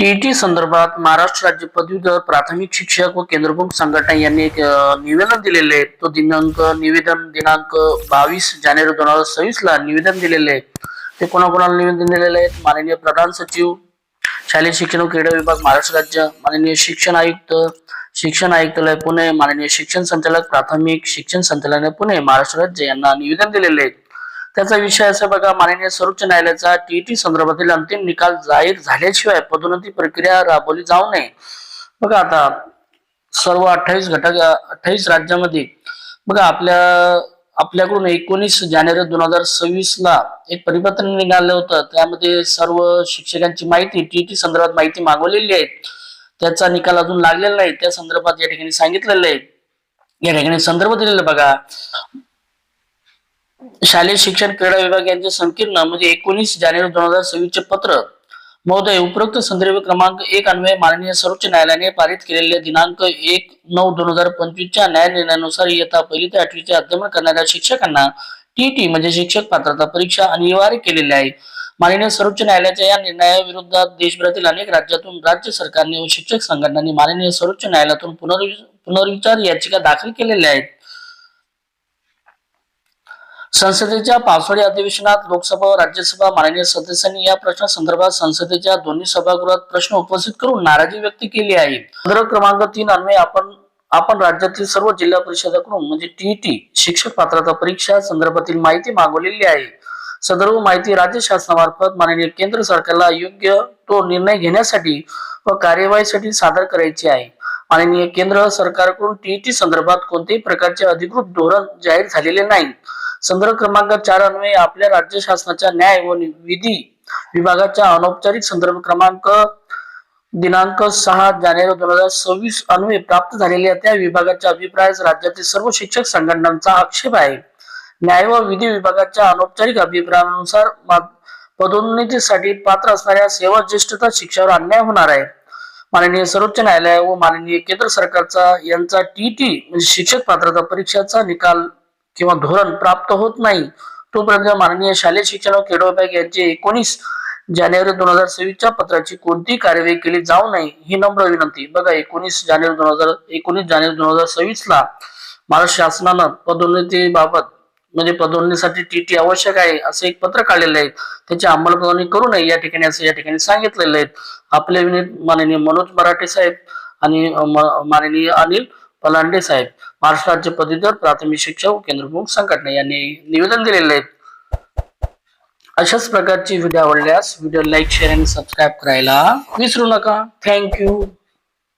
TET संदर्भात महाराष्ट्र राज्य पदवीधर प्राथमिक शिक्षक व केंद्रप्रमुख संघटना यांनी एक निवेदन दिलेले आहे. तो दिनांक निवेदन दिनांक बावीस जानेवारी दोन हजार सव्वीस ला निवेदन दिलेले आहे. ते कोणाकोणाला निवेदन दिलेले आहेत? माननीय प्रधान सचिव शालेय शिक्षण व क्रीडा विभाग महाराष्ट्र राज्य. माननीय शिक्षण आयुक्त शिक्षण आयुक्तालय पुणे. माननीय शिक्षण संचालक प्राथमिक शिक्षण संचालनालय पुणे महाराष्ट्र राज्य यांना निवेदन दिलेले आहे. त्याचा विषय असा बघा माननीय सर्वोच्च न्यायालयाचा टीईटी संदर्भातील अंतिम निकाल जाहीर झाल्याशिवाय पदोन्नती प्रक्रिया राबवली जाऊ नये. बघा आता सर्व अठ्ठावीस घटक अठ्ठावीस राज्यामध्ये बघा आपल्या आपल्याकडून एकोणीस जानेवारी दोन हजार सव्वीस ला एक परिपत्र निघालं होतं. त्यामध्ये सर्व शिक्षकांची माहिती टीईटी संदर्भात माहिती मागवलेली आहे. त्याचा निकाल अजून लागलेला नाही. त्या संदर्भात या ठिकाणी सांगितलेलं आहे. या ठिकाणी संदर्भ दिलेला बघा. शालेय शिक्षण क्रीडा विभाग यांचे संकीर्ण म्हणजे एकोणीस जानेवारी दोन हजार सव्वीस चे पत्र महोदय उपरोक्त संदर्भ क्रमांक एक अन्वये माननीय सर्वोच्च न्यायालयाने पारित केलेले दिनांक एक नऊ दोन हजार पंचवीसच्या न्याय निर्णयानुसार इयत्ता पहिली ते आठवीचे अध्ययन करणाऱ्या शिक्षकांना टीटी म्हणजे शिक्षक पात्रता परीक्षा अनिवार्य केलेली आहे. माननीय सर्वोच्च न्यायालयाच्या या निर्णयाविरोधात देशभरातील अनेक राज्यातून राज्य सरकारने व शिक्षक संघटनांनी माननीय सर्वोच्च न्यायालयातून पुनर्विचार याचिका दाखल केलेल्या आहेत. संसदेच्या पावसाळी अधिवेशनात लोकसभा व राज्यसभा माननीय सदस्यांनी या प्रश्नासंदर्भात संसदेच्या दोन्ही सभागृहात प्रश्न उपस्थित करून नाराजी व्यक्त केली आहे. संदर्भ क्रमांक तीन अन्वये आपण आपण राज्यातील सर्व जिल्हा परिषदाकडून म्हणजे टीईटी शिक्षक पात्रता परीक्षा संदर्भातील माहिती मागवलेली आहे. सदर्भ माहिती राज्य शासनामार्फत माननीय केंद्र सरकारला योग्य तो निर्णय घेण्यासाठी व कार्यवाहीसाठी सादर करायची आहे. माननीय केंद्र सरकारकडून टीईटी संदर्भात कोणत्याही प्रकारचे अधिकृत धोरण जाहीर झालेले नाही. संदर्भ क्रमांक चार अन्वये आपल्या राज्य शासनाच्या न्याय व विधी विभागाच्या अनौपचारिक संदर्भ क्रमांक दिनांक सहा जानेवारी दोन हजार सव्वीस अन्वये प्राप्त झालेल्या त्या विभागाच्या अभिप्रायास राज्यातील सर्व शिक्षक संघटनांचा आक्षेप आहे. न्याय व विधी विभागाच्या अनौपचारिक अभिप्रायानुसार पदोन्नतीसाठी पात्र असणाऱ्या सेवा ज्येष्ठता शिक्षावर अन्याय होणार आहे. माननीय सर्वोच्च न्यायालय व माननीय केंद्र सरकारचा यांचा टी टी म्हणजे शिक्षक पात्रता परीक्षाचा निकाल किंवा धोरण प्राप्त होत नाही तोपर्यंत माननीय शालेय शिक्षण व क्रीडा विभाग यांचे एकोणीस जानेवारी दोन हजार सव्वीसच्या पत्राची कोणती कार्यवाही केली जाऊ नये ही नम्र विनंती. बघा एकोणीस जानेवारी दोन हजार एकोणीस जानेवारी दोन हजार सव्वीस ला महाराष्ट्र शासनानं पदोन्नतीबाबत म्हणजे पदोन्नतीसाठी टी टी आवश्यक आहे असं एक पत्र काढलेलं आहे. त्याची अंमलबजावणी करू नये या ठिकाणी असं या ठिकाणी सांगितलेलं आहे. आपले विनीत माननीय मनोज मराठे साहेब आणि माननीय अनिल पलांडे साहेब महाराष्ट्र राज्य पदवीधर प्राथमिक शिक्षक व केंद्रप्रमुख संघटना यांनी निवेदन दिलेले आहेत. अशाच प्रकारची व्हिडिओ आवडल्यास व्हिडिओ लाईक शेअर आणि सबस्क्राईब करायला विसरू नका. थँक्यू